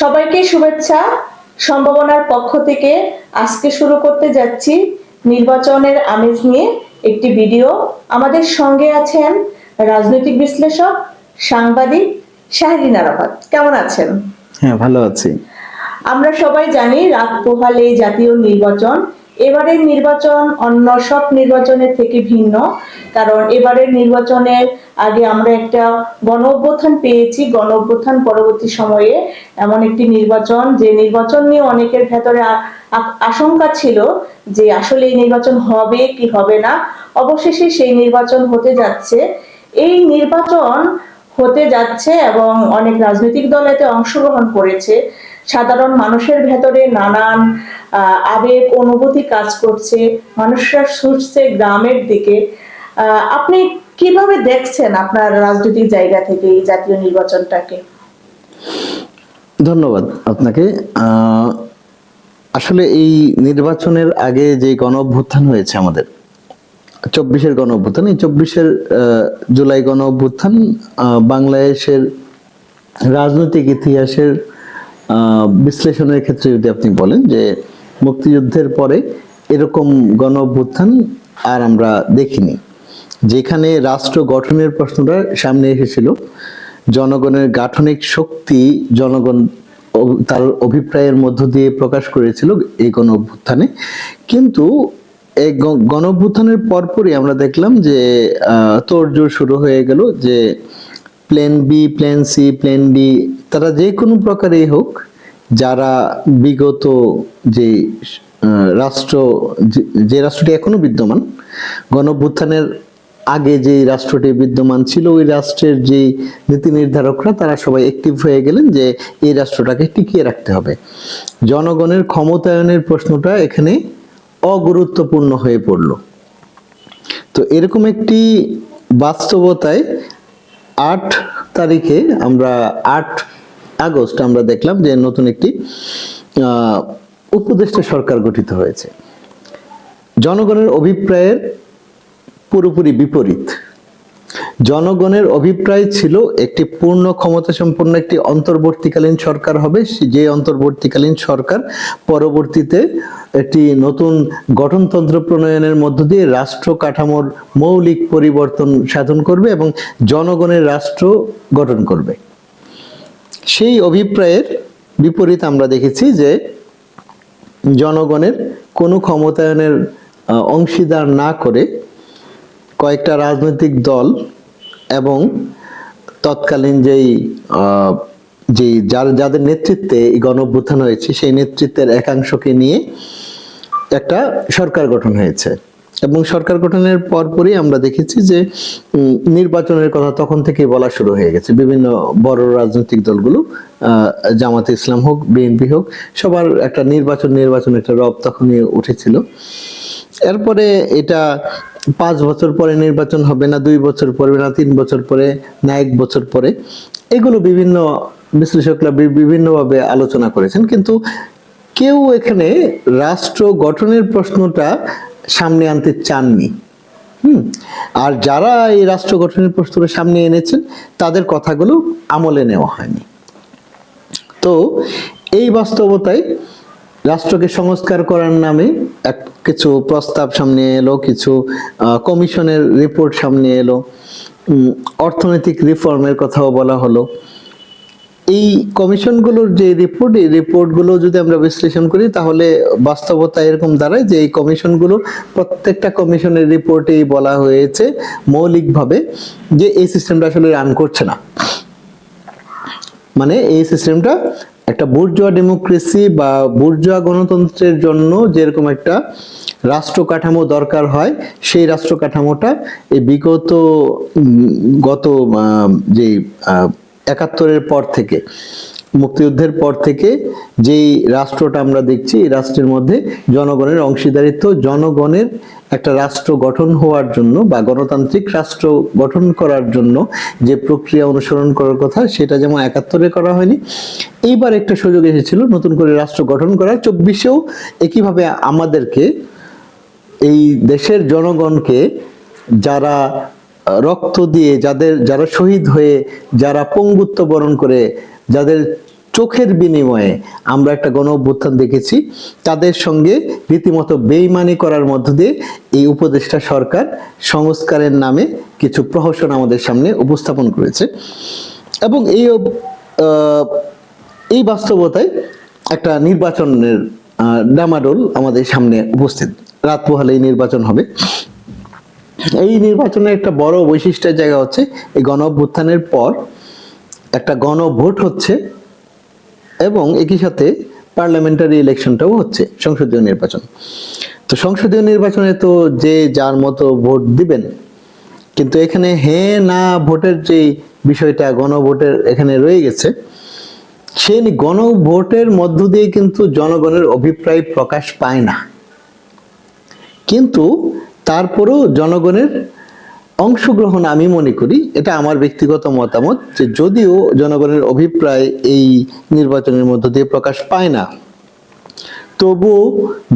সবাইকে শুভেচ্ছা। সম্ভাবনার পক্ষ থেকে আজকে শুরু করতে যাচ্ছি নির্বাচনের আমেজ নিয়ে একটি ভিডিও। আমাদের সঙ্গে আছেন রাজনৈতিক বিশ্লেষক সাংবাদিক শাহরিন আরাফাত। কেমন আছেন? হ্যাঁ ভালো আছি। আমরা সবাই জানি রাত পোহালে জাতীয় নির্বাচন এবারের নির্বাচন অন্য সব নির্বাচনের থেকে ভিন্ন, কারণ এবারের নির্বাচনের আগে আমরা একটা গণ অভ্যুত্থান পেয়েছি, গণ অভ্যুত্থান পরবর্তী সময়ে এমন একটি নির্বাচন, যে নির্বাচন নিয়ে অনেকের ভেতরে আশঙ্কা ছিল যে আসলে এই নির্বাচন হবে কি হবে না। অবশেষে সেই নির্বাচন হতে যাচ্ছে। এই নির্বাচন হতে যাচ্ছে এবং অনেক রাজনৈতিক দল এতে অংশগ্রহণ করেছে। সাধারণ মানুষের ভেতরে নানান আবেগ, অনুভূতি কাজ করছে, মানুষরা ছুটছে গ্রামের দিকে। আপনি কীভাবে দেখছেন আপনার রাজনৈতিক জায়গা থেকে এই জাতীয় নির্বাচনটাকে? ধন্যবাদ আপনাকে। আসলে এই নির্বাচনের আগে যে গণ অভ্যুত্থান হয়েছে আমাদের, চব্বিশের গণ অভ্যুত্থান, এই চব্বিশের জুলাই গণ অভ্যুত্থান বাংলাদেশের রাজনৈতিক ইতিহাসের বিশ্লেষণের ক্ষেত্রে যদি আপনি বলেন যে মুক্তিযুদ্ধের পরে এরকম গণ অভ্যুত্থান আর আমরা দেখিনি। যেখানে রাষ্ট্র গঠনের প্রশ্নটা সামনে এসেছিল, জনগণের গাঠনিক শক্তি জনগণ তার অভিপ্রায়ের মধ্য দিয়ে প্রকাশ করেছিল এই গণ অভ্যুত্থানে কিন্তু এই গণ অভ্যুত্থানের পরপরই আমরা দেখলাম যে তোড়জোড় শুরু হয়ে গেল যে plan B plan C plan D তারা যে কোনো প্রকারেই হোক যারা বিগত যে রাষ্ট্র, যে- রাষ্ট্রটি এখনও বিদ্যমান, গণভ্যুত্থানের আগে যে রাষ্ট্রটি বিদ্যমান ছিল, ওই রাষ্ট্রের যে নীতি নির্ধারকরা, তারা সবাই অ্যাক্টিভ হয়ে গেলেন যে এই রাষ্ট্রটাকে টিকিয়ে রাখতে হবে। জনগণের ক্ষমতায়নের প্রশ্নটা এখানে অগুরুত্বপূর্ণ হয়ে পড়ল। তো এরকম একটি বাস্তবতায় আট তারিখে আমরা আট আগস্ট আমরা দেখলাম যে নতুন একটি উপদেষ্টা সরকার গঠিত হয়েছে। জনগণের অভিপ্রায়ের পুরোপুরি বিপরীত। জনগণের অভিপ্রায় ছিল একটি পূর্ণ ক্ষমতা সম্পন্ন একটি অন্তর্বর্তীকালীন সরকার হবে। যে অন্তর্বর্তীকালীন সরকার পরবর্তীতে একটি নতুন গঠনতন্ত্র প্রণয়নের মধ্য দিয়ে রাষ্ট্র কাঠামোর মৌলিক পরিবর্তন সাধন করবে এবং জনগণের রাষ্ট্র গঠন করবে। সেই অভিপ্রায়ের বিপরীত আমরা দেখেছি যে জনগণের কোনো ক্ষমতায়নের অংশীদার না করে কয়েকটা রাজনৈতিক দল এবং তৎকালীন যেই যে যার, যাদের নেতৃত্বে এই গণ অভ্যুত্থান হয়েছে, সেই নেতৃত্বের একাংশকে নিয়ে একটা সরকার গঠন হয়েছে। এবং সরকার গঠনের পরপরই আমরা দেখেছি যে নির্বাচনের কথা তখন থেকে বলা শুরু হয়ে গেছে। বিভিন্ন বড় রাজনৈতিক দলগুলো জামাতে ইসলাম হোক, বিএনপি হোক, সবার একটা নির্বাচন নির্বাচন একটা রব তখনই উঠেছিল। এরপরে এটা পাঁচ বছর পরে নির্বাচন হবে না, দুই বছর পরে না, তিন বছর পরে না, এক বছর পরে। এগুলো বিভিন্ন বিশ্লেষকরা বিভিন্নভাবে আলোচনা করেছেন। কিন্তু কেউ এখানে রাষ্ট্র গঠনের প্রশ্নটা সামনে আনতে চাননি। হুম? আর যারা এই রাষ্ট্র গঠনের প্রশ্নটা সামনে এনেছেন, তাদের কথাগুলো আমলে নেওয়া হয়নি। তো এই বাস্তবতায় রাষ্ট্রকে সংস্কার করার নামে এক কিছু প্রস্তাব সামনে এলো, কিছু কমিশনের রিপোর্ট সামনে এলো অর্থনৈতিক রিফর্মের কথাও বলা হলো। এই কমিশনগুলোর যে রিপোর্ট এই রিপোর্টগুলো যদি আমরা বিশ্লেষণ করি, তাহলে বাস্তবতা এরকম দাঁড়ায় যে এই কমিশনগুলো প্রত্যেকটা কমিশনের রিপোর্টেই বলা হয়েছে মৌলিকভাবে যে এই সিস্টেমটা আসলে রান করছে না। মানে এই সিস্টেমটা একটা বুর্জোয়া ডেমোক্রেসি বা বুর্জোয়া গণতন্ত্রের জন্য যেরকম একটা রাষ্ট্র কাঠামো দরকার হয়, সেই রাষ্ট্র কাঠামোটা এই বিগত গত যে একাত্তরের পর থেকে, মুক্তিযুদ্ধের পর থেকে যেই রাষ্ট্রটা আমরা দেখছি, এই রাষ্ট্রের মধ্যে জনগণের অংশীদারিত্ব, জনগণের একটা রাষ্ট্র গঠন হওয়ার জন্য বা গণতান্ত্রিক রাষ্ট্র গঠন করার জন্য যে প্রক্রিয়া অনুসরণ করার কথা, সেটা যেমন একাত্তরে করা হয়নি, এইবার একটা সুযোগ এসেছিল নতুন করে রাষ্ট্র গঠন করার। চব্বিশেও একইভাবে আমাদেরকে, এই দেশের জনগণকে যারা রক্ত দিয়ে যাদের, যারা শহীদ হয়ে, যারা পঙ্গুত্ব বরণ করে, যাদের চোখের বিনিময়ে আমরা একটা গণ অভ্যুত্থান দেখেছি, তাদের সঙ্গে রীতিমতো বেইমানি করার মধ্য দিয়ে এই উপদেষ্টা সরকার সংস্কারের নামে কিছু প্রহসন আমাদের সামনে উপস্থাপন করেছে। এবং এই এই বাস্তবতায় একটা নির্বাচনের ডামাডোল আমাদের সামনে উপস্থিত। রাত পোহালেই নির্বাচন হবে। এই নির্বাচনের একটা বড় বৈশিষ্ট্যের জায়গা হচ্ছে এই গণ অভ্যুত্থানের পর একটা গণভোট হচ্ছে এবং একই সাথে পার্লামেন্টারি ইলেকশনটাও হচ্ছে সংসদীয় নির্বাচন। তো সংসদীয় নির্বাচনে তো যে যার মতো ভোট দিবেন, কিন্তু এখানে হ্যাঁ না ভোটের যে বিষয়টা গণভোটের এখানে রয়ে গেছে সেই গণভোটের মধ্য দিয়ে কিন্তু জনগণের অভিপ্রায় প্রকাশ পায় না। কিন্তু তারপরেও জনগণের অংশগ্রহণ আমি মনে করি, এটা আমার ব্যক্তিগত মতামত যে যদিও জনগণের অভিপ্রায় এই নির্বাচনের মধ্য দিয়ে প্রকাশ পায় না, তবুও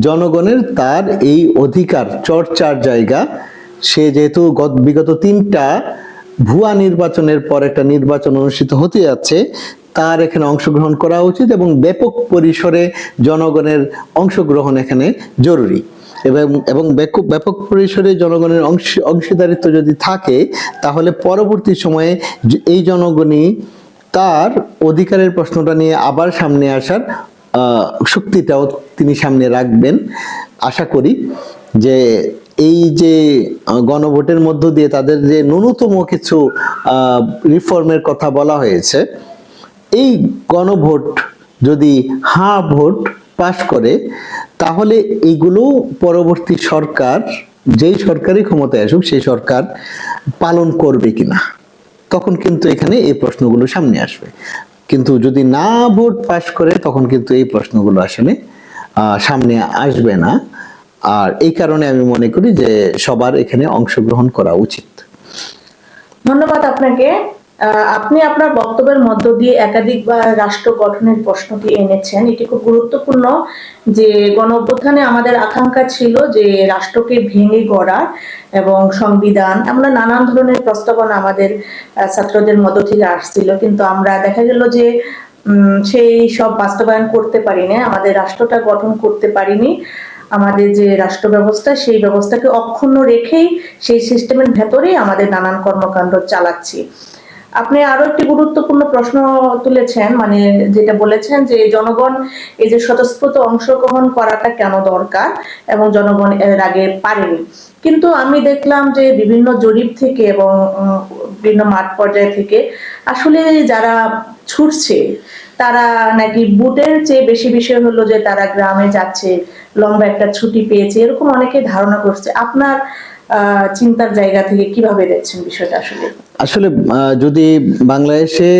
জনগণের তার এই অধিকার, চর্চার জায়গা, সে যেহেতু গত বিগত তিনটা ভুয়া নির্বাচনের পর একটা নির্বাচন অনুষ্ঠিত হতে যাচ্ছে, তার এখানে অংশগ্রহণ করা উচিত এবং ব্যাপক পরিসরে জনগণের অংশগ্রহণ এখানে জরুরি। এবং ব্যাপক পরিসরে জনগণের অংশ, অংশীদারিত্ব যদি থাকে, তাহলে পরবর্তী সময়ে এই জনগণই তার অধিকারের প্রশ্নটা নিয়ে আবার সামনে আসার শক্তিটাও তিনি সামনে রাখবেন। আশা করি যে এই যে গণভোটের মধ্য দিয়ে তাদের যে ন্যূনতম কিছু রিফর্মের কথা বলা হয়েছে, এই গণভোট যদি হা ভোট পাশ করে, তাহলে এইগুলো পরবর্তী সরকার, যেই সরকারি ক্ষমতায় আসুক, সেই সরকার পালন করবে কিনা? তখন কিন্তু এখানে এই প্রশ্নগুলো সামনে আসবে। কিন্তু যদি না ভোট পাশ করে, তখন কিন্তু এই প্রশ্নগুলো আসলে সামনে আসবে না। আর এই কারণে আমি মনে করি যে সবার এখানে অংশগ্রহণ করা উচিত। ধন্যবাদ আপনাকে। আপনি আপনার বক্তব্যের মধ্য দিয়ে একাধিকবার রাষ্ট্র গঠনের প্রশ্নটি এনেছেন। এটি খুব গুরুত্বপূর্ণ যে গণ অভ্যুত্থানে আমাদের আকাঙ্ক্ষা ছিল যে রাষ্ট্রকে ভেঙে গড়ার এবং সংবিধান আমরা নানান ধরনের প্রস্তাবনা আমাদের ছাত্রদের মধ্য থেকে আসছিল। কিন্তু আমরা দেখা গেল যে সেই সব বাস্তবায়ন করতে পারিনি, আমাদের রাষ্ট্রটা গঠন করতে পারিনি। আমাদের যে রাষ্ট্র ব্যবস্থা, সেই ব্যবস্থাকে অক্ষুণ্ণ রেখেই সেই সিস্টেমের ভেতরেই আমাদের নানান কর্মকাণ্ড চালাচ্ছি। আপনি আরও একটি গুরুত্বপূর্ণ প্রশ্ন তুলেছেন মানে যেটা বলেছেন যে জনগণ এই যে স্বতঃস্ফূর্ত অংশগ্রহণ করাটা কেন দরকার এবং জনগণ এর আগে পারেনি। কিন্তু আমি দেখলাম যে বিভিন্ন জরিপ থেকে এবং বিভিন্ন মাঠ পর্যায় থেকে আসলে যারা ছুটছে, তারা নাকি বুটের চেয়ে বেশি বিষয় হলো যে তারা গ্রামে যাচ্ছে, লম্বা একটা ছুটি পেয়েছে, এরকম অনেকে ধারণা করছে। আপনার চিন্তার জায়গা থেকে কীভাবে দেখছেন বিষয়টা আসলে? আসলে যদি বাংলাদেশে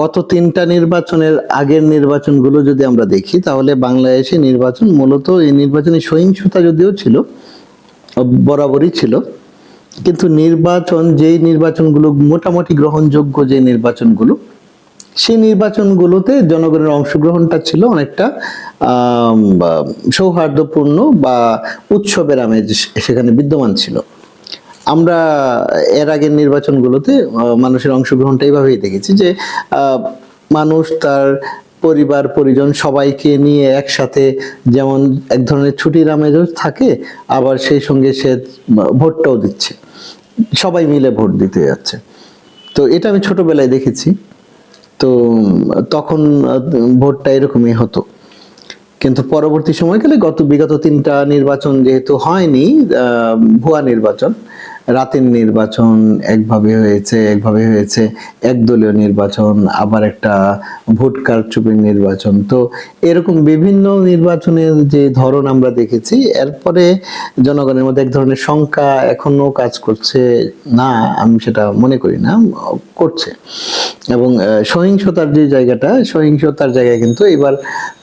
গত তিনটা নির্বাচনের আগের নির্বাচনগুলো যদি আমরা দেখি, তাহলে বাংলাদেশে নির্বাচন মূলত, এই নির্বাচনে সহিংসতা যদিও ছিল, বরাবরই ছিল, কিন্তু নির্বাচন, যেই নির্বাচনগুলো মোটামুটি গ্রহণযোগ্য যে নির্বাচনগুলো সেই নির্বাচনগুলোতে জনগণের অংশগ্রহণটা ছিল অনেকটা সৌহার্দ্যপূর্ণ বা উৎসবের আমেজ সেখানে বিদ্যমান ছিল। আমরা এর আগের নির্বাচনগুলোতে মানুষের অংশগ্রহণটা এইভাবেই দেখেছি যে মানুষ তার পরিবার, পরিজন সবাইকে নিয়ে একসাথে যেমন এক ধরনের ছুটির আমেজও থাকে, আবার সেই সঙ্গে সে ভোটটাও দিচ্ছে। সবাই মিলে ভোট দিতে যাচ্ছে। তো এটা আমি ছোটবেলায় দেখেছি। তো তখন ভোটটা এরকমই হতো। কিন্তু পরবর্তী সময়কালে গত বিগত তিনটা নির্বাচন যেহেতু হয়নি ভুয়া নির্বাচন রাতের নির্বাচন একভাবে হয়েছে একভাবে হয়েছে। একদলীয় নির্বাচন, আবার একটা ভোট কারচুপির নির্বাচন। তো এরকম বিভিন্ন নির্বাচনের যে ধরন আমরা দেখেছি, এরপরে জনগণের মধ্যে এক ধরনের শঙ্কা এখনও কাজ করছে না, আমি সেটা মনে করি না, করছে। এবং সহিংসতার যে জায়গাটা, সহিংসতার জায়গায় কিন্তু এবার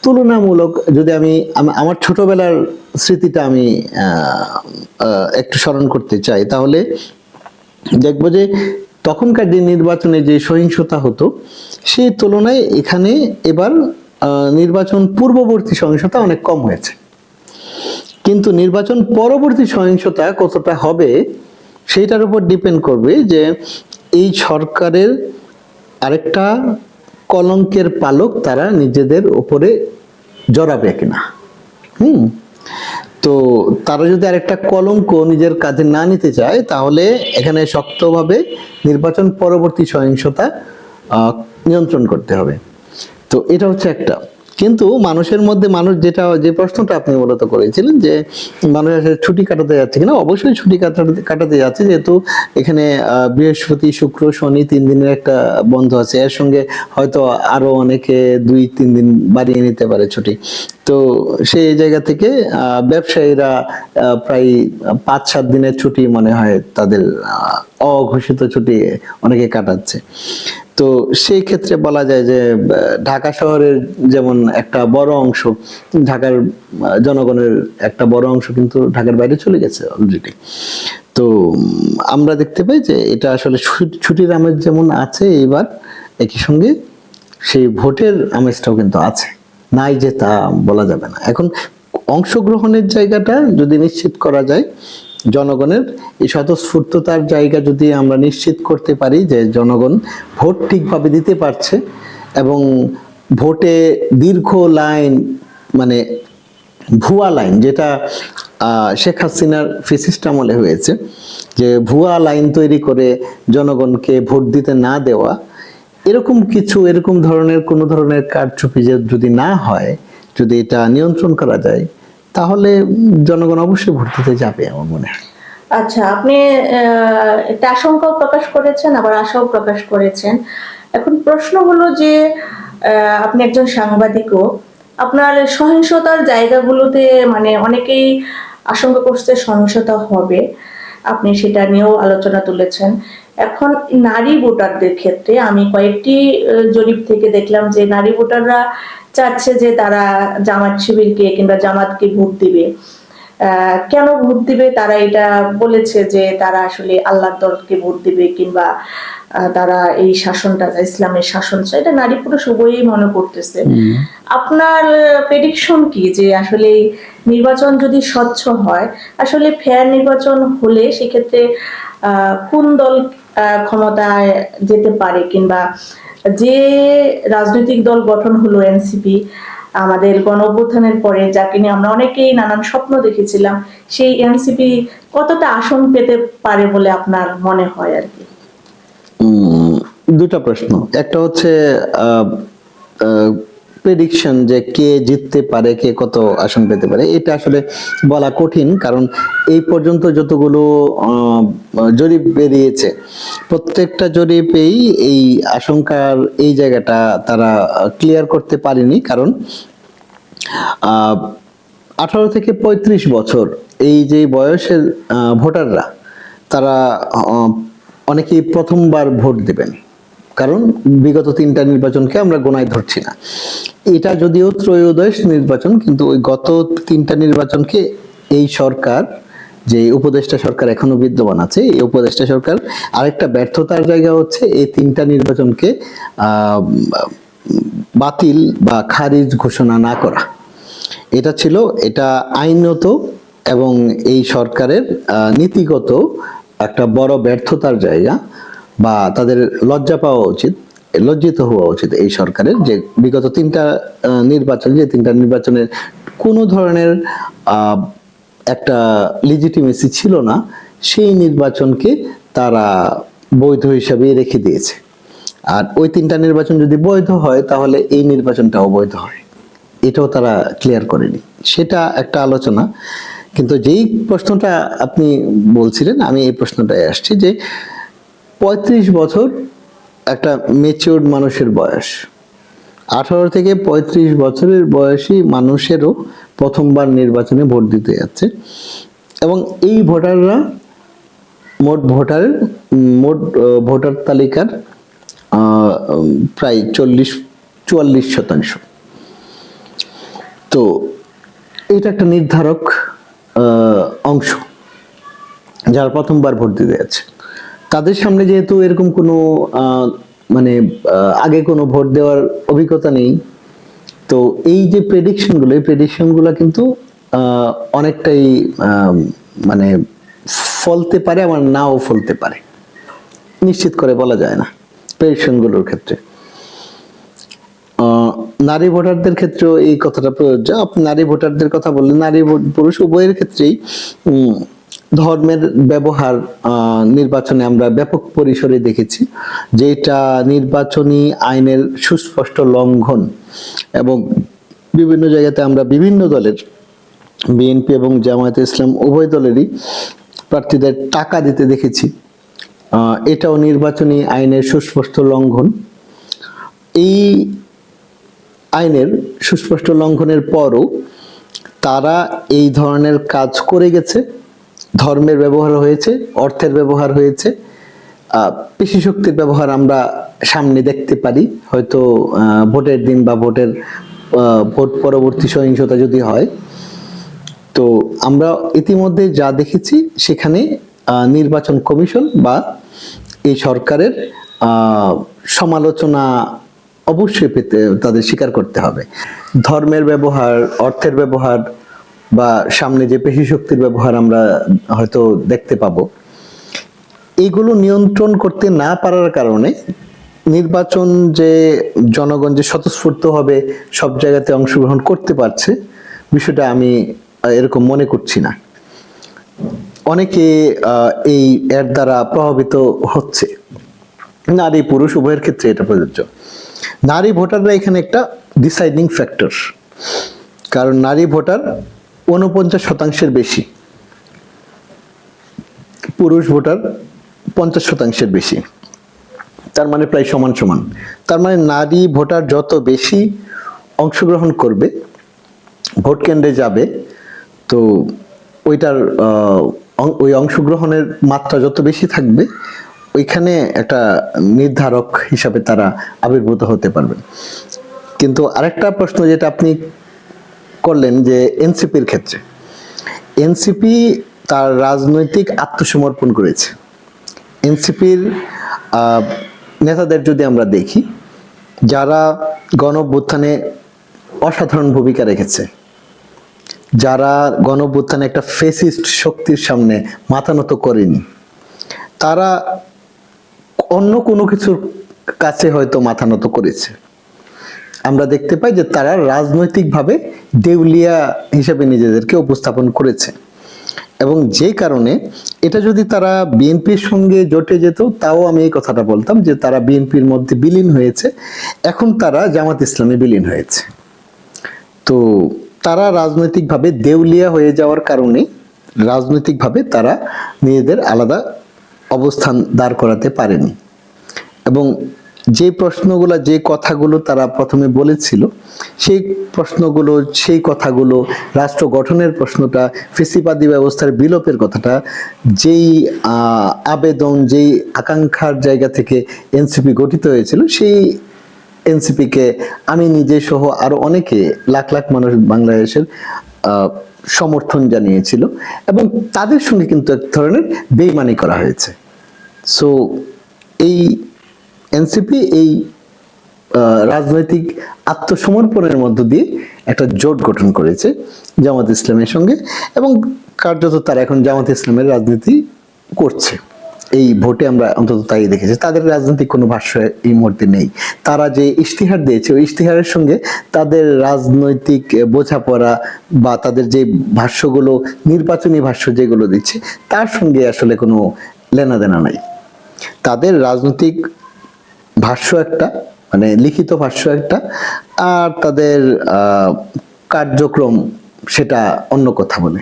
তুলনামূলক যদি আমি আমার ছোটবেলার স্মৃতিটা আমি একটু স্মরণ করতে চাই, তাহলে দেখব যে তখনকার যে নির্বাচনে যে সহিংসতা হতো, সেই তুলনায় এখানে এবার নির্বাচন পূর্ববর্তী সহিংসতা অনেক কম হয়েছে। কিন্তু নির্বাচন পরবর্তী সহিংসতা কতটা হবে, সেইটার উপর ডিপেন্ড করবে যে এই সরকারের আরেকটা কলঙ্কের পালক তারা নিজেদের উপরে জড়াবে কিনা। হুম? তো তারা যদি আরেকটা কলঙ্ক নিজের কাজে না নিতে চায়, তাহলে এখানে শক্তভাবে নির্বাচন পরবর্তী সহিংসতা নিয়ন্ত্রণ করতে হবে। তো এটা হচ্ছে একটা। কিন্তু মানুষের মধ্যে মানুষ যেটা, যে প্রশ্নটা আপনি মূলত করেছিলেন যে, মানুষ আসলে ছুটি কাটাতে যাচ্ছে কিনা, অবশ্যই ছুটি কাটাতে কাটাতে যাচ্ছে। যেহেতু এখানে বৃহস্পতি, শুক্র, শনি তিন দিনের একটা বন্ধ আছে। এর সঙ্গে হয়তো আরও অনেকে দুই, তিন দিন বাড়িয়ে নিতে পারে ছুটি। তো সেই জায়গা থেকে ব্যবসায়ীরা প্রায় পাঁচ সাত দিনের ছুটি মনে হয় তাদের অঘোষিত ছুটি অনেকে কাটাচ্ছে। তো সেই ক্ষেত্রে বলা যায় যে ঢাকা শহরের যেমন একটা বড় অংশ, ঢাকার জনগণের একটা বড় অংশ কিন্তু ঢাকার বাইরে চলে গেছে অলরেডি তো আমরা দেখতে পাই যে এটা আসলে ছুটি- ছুটির আমেজ যেমন আছে এইবার একই সঙ্গে সেই ভোটের আমেজটাও কিন্তু আছে। নাই যে তা বলা যাবে না। এখন অংশগ্রহণের জায়গাটা যদি নিশ্চিত করা যায়, জনগণের এই স্বতঃস্ফূর্ততার জায়গা যদি আমরা নিশ্চিত করতে পারি যে জনগণ ভোট ঠিকভাবে দিতে পারছে এবং ভোটে দীর্ঘ লাইন মানে ভুয়া লাইন যেটা শেখ হাসিনার ফিসিস্ট আমলে হয়েছে যে ভুয়া লাইন তৈরি করে জনগণকে ভোট দিতে না দেওয়া এরকম কিছু, এরকম ধরনের কোনো ধরনের কারচুপি যদি না হয়, যদি এটা নিয়ন্ত্রণ করা যায়, তাহলে জনগণ অবশ্যই ভোট দিতে যাবে আমার মনে হয়। আচ্ছা আপনি একটা আশঙ্কাও প্রকাশ করেছেন, আবার আশাও প্রকাশ করেছেন। এখন প্রশ্ন হলো যে আপনি একজন সাংবাদিকও, আপনার সহিংসতার জায়গাগুলোতে মানে অনেকেই আশঙ্কা করছে সহিংসতা হবে। আপনি সেটা নিয়েও আলোচনা তুলেছেন। এখন নারী ভোটারদের ক্ষেত্রে আমি কয়েকটি জরিপ থেকে দেখলাম যে নারী ভোটাররা চাচ্ছে যে তারা জামাত শিবিরকে কিংবা জামাতকে ভোট দিবে। কেন ভোট দিবে? তারা এটা বলেছে যে তারা আসলে আল্লাহ দলকে ভোট দিবে কিংবা তারা এই শাসনটা ইসলামের শাসন চায় এটা নারী পুরুষ উভয়ই মনে করতেছে। আপনার প্রেডিকশন কি যে আসলে নির্বাচন যদি স্বচ্ছ হয় আসলে ফেয়ার নির্বাচন হলে সেক্ষেত্রে আহ, কোন দল ক্ষমতায় যেতে পারে কিংবা যে রাজনৈতিক দল গঠন হলো এনসিপি, আমাদের গণ পরে যাকে নিয়ে আমরা অনেকেই নানান স্বপ্ন দেখেছিলাম, সেই এনসিপি কতটা আসন পেতে পারে বলে আপনার মনে হয় আর কি? দুটা প্রশ্ন। একটা হচ্ছে প্রেডিকশন যে কে জিততে পারে, কে কত আসন পেতে পারে, এটা আসলে বলা কঠিন। কারণ এই পর্যন্ত যতগুলো জরিপ বেরিয়েছে, প্রত্যেকটা জরিপেই এই আশঙ্কার এই জায়গাটা তারা ক্লিয়ার করতে পারেনি। কারণ আঠারো থেকে ৩৫ বছর এই যে বয়সের ভোটাররা, তারা অনেকেই প্রথমবার ভোট দেবেন। কারণ বিগত তিনটা নির্বাচনকে আমরা গোনায় ধরছি না। এটা যদিও ত্রয়োদশ নির্বাচন, কিন্তু ওই গত তিনটা নির্বাচনকে এই সরকার, যে উপদেষ্টা সরকার এখনও বিদ্যমান আছে, এই উপদেষ্টা সরকার আরেকটা ব্যর্থতার জায়গা হচ্ছে এই তিনটা নির্বাচনকে বাতিল বা খারিজ ঘোষণা না করা। এটা ছিল, এটা আইনত এবং এই সরকারের নীতিগত একটা বড় ব্যর্থতার জায়গা। বা তাদের লজ্জা পাওয়া উচিত, লজ্জিত হওয়া উচিত এই সরকারের যে বিগত তিনটা নির্বাচন, যে তিনটা নির্বাচনের কোনো ধরনের একটা লিজিটিমেসি ছিল না, সেই নির্বাচনকে তারা বৈধ হিসাবে রেখে দিয়েছে। আর ওই তিনটা নির্বাচন যদি বৈধ হয়, তাহলে এই নির্বাচনটাও বৈধ হয়। এটাও তারা ক্লিয়ার করেনি। সেটা একটা আলোচনা। কিন্তু যেই প্রশ্নটা আপনি বলছিলেন, আমি এই প্রশ্নটায় আসছি যে পঁয়ত্রিশ বছর একটা মেচিওর্ড মানুষের বয়স। আঠারো থেকে পঁয়ত্রিশ বছরের বয়সী মানুষেরও প্রথমবার নির্বাচনে ভোট দিতে যাচ্ছে। এবং এই ভোটাররা মোট ভোটারের মোট ভোটার তালিকার প্রায় চল্লিশ, চুয়াল্লিশ শতাংশ। তো এটা একটা নির্ধারক অংশ যারা প্রথমবার ভোট দিতে যাচ্ছে। তাদের সামনে যেহেতু এরকম কোনো মানে আগে কোনো ভোট দেওয়ার অভিজ্ঞতা নেই, তো এই যে প্রেডিকশনগুলো এই প্রেডিকশনগুলো কিন্তু অনেকটাই মানে ফলতে পারে আবার নাও ফলতে পারে। নিশ্চিত করে বলা যায় না প্রেডিকশনগুলোর ক্ষেত্রে। নারী ভোটারদের ক্ষেত্রেও এই কথাটা প্রযোজ্য। আপনি নারী ভোটারদের কথা বললেন নারী পুরুষ উভয়ের ক্ষেত্রেই ধর্মের ব্যবহার নির্বাচনে আমরা ব্যাপক পরিসরে দেখেছি যেটা নির্বাচনী আইনের সুস্পষ্ট লঙ্ঘন এবং বিভিন্ন জায়গাতে আমরা বিভিন্ন দলের, বিএনপি এবং জামায়াতে ইসলাম উভয় দলেরই প্রার্থীদের টাকা দিতে দেখেছি। এটাও নির্বাচনী আইনের সুস্পষ্ট লঙ্ঘন। এই আইনের সুস্পষ্ট লঙ্ঘনের পরও তারা এই ধরনের কাজ করে গেছে। ধর্মের ব্যবহার হয়েছে, অর্থের ব্যবহার হয়েছে পেশি শক্তির ব্যবহার আমরা সামনে দেখতে পারি। হয়তো ভোটের দিন বা ভোটের ভোট পরবর্তী সহিংসতা যদি হয়, তো আমরা ইতিমধ্যে যা দেখেছি সেখানে নির্বাচন কমিশন বা এই সরকারের সমালোচনা অবশ্যই পেতে, তাদের স্বীকার করতে হবে। ধর্মের ব্যবহার, অর্থের ব্যবহার বা সামনে যে পেশি শক্তির ব্যবহার আমরা হয়তো দেখতে পাবো। এইগুলো নিয়ন্ত্রণ করতে না পারার কারণে নির্বাচন যে জনগণ যে স্বতঃস্ফূর্ত হবে, সব জায়গাতে অংশগ্রহণ করতে পারছে, বিষয়টা আমি এরকম মনে করছি না। অনেকে এই এর দ্বারা প্রভাবিত হচ্ছে। নারী, পুরুষ, উভয়ের ক্ষেত্রে এটা প্রযোজ্য। নারী ভোটাররা এখানে একটা ডিসাইডিং ফ্যাক্টর কারণ নারী ভোটার উনপঞ্চাশ শতাংশের বেশি। পুরুষ ভোটার পঞ্চাশ শতাংশের বেশি। তার মানে প্রায় সমান সমান। তার মানে নারী ভোটার যত বেশি অংশগ্রহণ করবে, ভোট কেন্দ্রে যাবে, তো ওইটার ওই অংশগ্রহণের মাত্রা যত বেশি থাকবে, ওইখানে একটা নির্ধারক হিসাবে তারা আবির্ভূত হতে পারবে। কিন্তু আরেকটা প্রশ্ন যেটা আপনি করলেন যে এনসিপির ক্ষেত্রে। এনসিপি তার রাজনৈতিক আত্মসমর্পণ করেছে। এনসিপির নেতাদের যদি আমরা দেখি, যারা গণভ্যুত্থানে অসাধারণ ভূমিকা রেখেছে, যারা গণভ্যুত্থানে একটা ফেসিস্ট শক্তির সামনে মাথা নত করেনি, তারা অন্য কোনো কিছুর কাছে হয়তো মাথা নত করেছে। আমরা দেখতে পাই যে তারা রাজনৈতিকভাবে দেউলিয়া হিসেবে নিজেদেরকে উপস্থাপন করেছে। এবং যে কারণে এটা যদি তারা বিএনপির সঙ্গে জোটে যেত, তাও আমি এই কথাটা বলতাম যে তারা বিএনপির মধ্যে বিলীন হয়েছে। এখন তারা জামাত ইসলামে বিলীন হয়েছে। তো তারা রাজনৈতিকভাবে দেউলিয়া হয়ে যাওয়ার কারণে রাজনৈতিকভাবে তারা নিজেদের আলাদা অবস্থান দাঁড় করাতে পারেনি। এবং যে প্রশ্নগুলো, যে কথাগুলো তারা প্রথমে বলেছিল, সেই প্রশ্নগুলো, সেই কথাগুলো, রাষ্ট্র গঠনের প্রশ্নটা ফেসিবাদী ব্যবস্থার বিলোপের কথাটা, যেই আবেদন, যেই আকাঙ্ক্ষার জায়গা থেকে এনসিপি গঠিত হয়েছিল, সেই এনসিপিকে আমি নিজে সহ আরও অনেকে, লাখ লাখ মানুষ বাংলাদেশের সমর্থন জানিয়েছিল এবং তাদের সঙ্গে কিন্তু এক ধরনের বেইমানি করা হয়েছে। সো এই এনসিপি এই রাজনৈতিক আত্মসমর্পণের মধ্য দিয়ে একটা জোট গঠন করেছে জামাত ইসলামের সঙ্গে এবং কার্যত তারা এখন জামাত ইসলামের রাজনীতি করছে। এই ভোটে আমরা অন্তত তাই দেখেছি। তাদের রাজনৈতিক কোনো ভাষ্য এই মুহূর্তে নেই। তারা যে ইশতিহার দিয়েছে, ওই ইশতিহারের সঙ্গে তাদের রাজনৈতিক বোঝাপড়া বা তাদের যে ভাষ্যগুলো, নির্বাচনী ভাষ্য যেগুলো দিচ্ছে, তার সঙ্গে আসলে কোনো লেনাদেনা নাই। তাদের রাজনৈতিক ভাষ্য একটা মানে লিখিত ভাষ্য একটা, আর তাদের কার্যক্রম সেটা অন্য কথা বলে।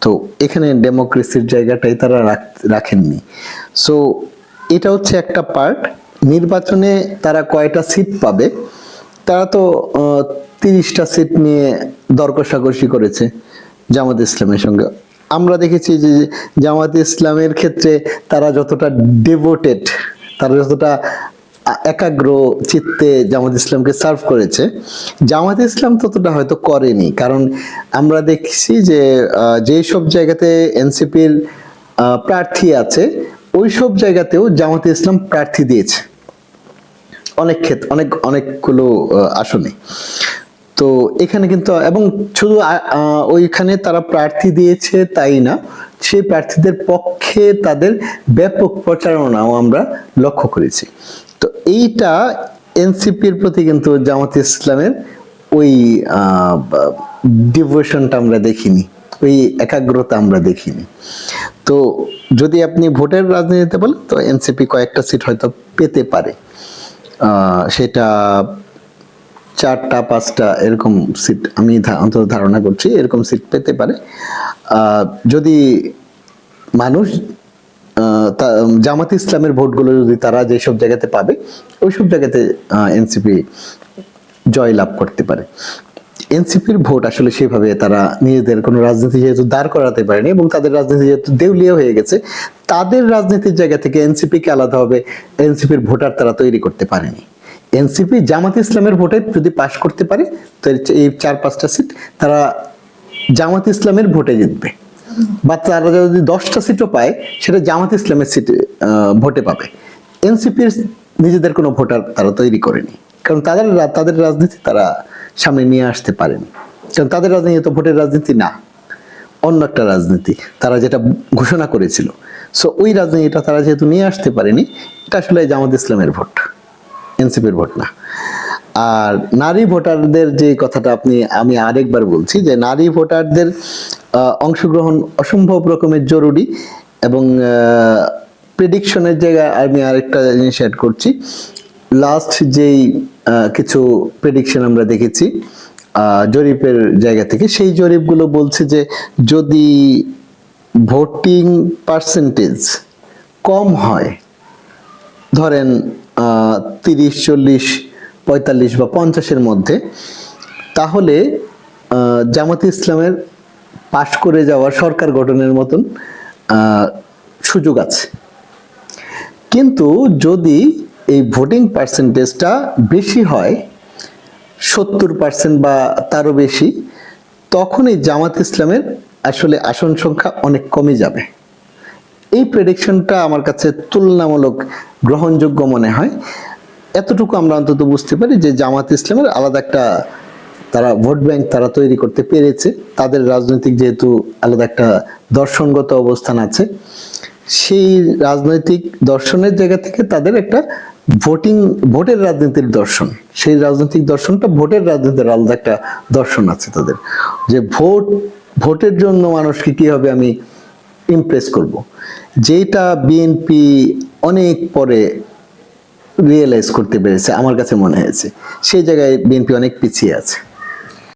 তো এখানে ডেমোক্রেসির জায়গাটাই তারা রাখ- রাখেননি। সো এটা হচ্ছে একটা পার্ট নির্বাচনে তারা কয়টা সিট পাবে? তারা তো তিরিশটা সিট নিয়ে দর কষাকষি করেছে জামাত ইসলামের সঙ্গে। আমরা দেখেছি যে জামাত ইসলামের ক্ষেত্রে তারা যতটা ডেভোটেড তারা যতটা একাগ্র চিত্তে জামাত ইসলামকে সার্ভ করেছে। জামাত ইসলাম ততটা হয়তো করেনি, কারণ আমরা দেখছি যে যেই সব জায়গাতে এনসিপির প্রার্থী আছে, ওই সব জায়গাতেও জামাত ইসলাম প্রার্থী দিয়েছে। অনেক ক্ষেত্রে অনেক, অনেকগুলো আসনে। তো এখানে কিন্তু, এবং শুধু ওইখানে তারা প্রার্থী দিয়েছে তাই না, সেই প্রার্থীদের পক্ষে তাদের ব্যাপক প্রচারণাও আমরা লক্ষ্য করেছি। তো এইটা এনসিপির প্রতি কিন্তু জামাত ইসলামের ওই ডিভোশনটা আমরা দেখিনি, ওই একাগ্রতা আমরা দেখিনি। তো যদি আপনি ভোটের রাজনীতিতে বলেন, তো এনসিপি কয়েকটা সিট হয়তো পেতে পারে। সেটা চারটা, পাঁচটা এরকম সিট আমি অন্তত ধারণা করছি, এরকম সিট পেতে পারে। যদি মানুষ জামাত ইসলামের ভোটগুলো যদি তারা যেসব জায়গাতে পাবে, ওইসব জায়গাতে এনসিপি জয় লাভ করতে পারে। এনসিপির ভোট আসলে সেভাবে তারা নিজেদের কোনো রাজনীতি যেহেতু দাঁড় করাতে পারেনি এবং তাদের রাজনীতি যেহেতু দেউলিয়া হয়ে গেছে, তাদের রাজনীতির জায়গা থেকে এনসিপি কে আলাদাভাবে এনসিপির ভোটার তারা তৈরি করতে পারেনি। এনসিপি জামাত ইসলামের ভোটে যদি পাশ করতে পারে তো এই- চার পাঁচটা সিট তারা জামাত ইসলামের ভোটে জিতবে। বা তারা যদি দশটা সিটও পায়, সেটা জামাত ইসলামের সিটে ভোটে পাবে। এনসিপির নিজেদের কোনো ভোটার তারা তৈরি করেনি। কারণ তাদের তাদের রাজনীতি তারা সামনে নিয়ে আসতে পারেনি। কারণ তাদের রাজনীতি তো ভোটের রাজনীতি না। অন্য একটা রাজনীতি তারা যেটা ঘোষণা করেছিল। সো ওই রাজনীতিটা তারা যেহেতু নিয়ে আসতে পারেনি, এটা আসলে জামাত ইসলামের ভোট। এনসিপির ভোট না। আর নারী ভোটারদের যে কথাটা আপনি, আমি আরেকবার বলছি যে নারী ভোটারদের অংশগ্রহণ অসম্ভব রকমের জরুরি এবং প্রেডিকশনের জায়গায় আমি আরেকটা জিনিস অ্যাড করছি। লাস্ট যেই কিছু প্রেডিকশন আমরা দেখেছি জরিপের জায়গা থেকে, সেই জরিপগুলো বলছে যে যদি ভোটিং পার্সেন্টেজ কম হয়, ধরেন তিরিশ, চল্লিশ, পঁয়তাল্লিশ বা পঞ্চাশের মধ্যে, তাহলে জামাত ইসলামের পাশ করে যাওয়া সরকার গঠনের মতন সুযোগ আছে। কিন্তু যদি এই ভোটিং পার্সেন্টেজটা বেশি হয়, সত্তর পার্সেন্ট বা তারও বেশি তখন এই জামাত ইসলামের আসলে আসন সংখ্যা অনেক কমে যাবে। এই প্রেডিকশনটা আমার কাছে তুলনামূলক গ্রহণযোগ্য মনে হয়। এতটুকু আমরা অন্তত বুঝতে পারি যে জামাত ইসলামের আলাদা একটা তারা ভোট ব্যাংক তারা তৈরি করতে পেরেছে। তাদের রাজনৈতিক যেহেতু আলাদা একটা দর্শনগত অবস্থান আছে, সেই রাজনৈতিক দর্শনের জায়গা থেকে তাদের একটা ভোটিং, ভোটের রাজনীতির দর্শন। সেই রাজনৈতিক দর্শনটা ভোটের রাজনীতির আলাদা একটা দর্শন আছে তাদের। যে ভোট, ভোটের জন্য মানুষকে কীভাবে আমি ইমপ্রেস করব। যেটা বিএনপি অনেক পরে রিয়েলাইজ করতে পেরেছে, আমার কাছে মনে হয়েছে। সেই জায়গায় বিএনপি অনেক পিছিয়ে আছে।